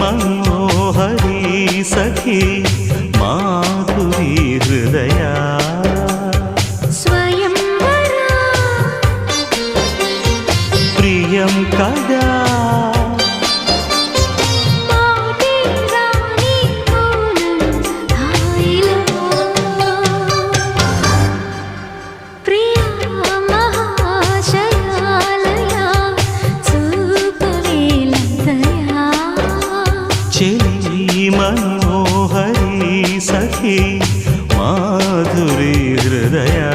మనోహరి సఖీ మాధురి హృదయా ప్రియం కదా ചെലി മനോഹരി സഖി മാധുരി ഹൃദയാ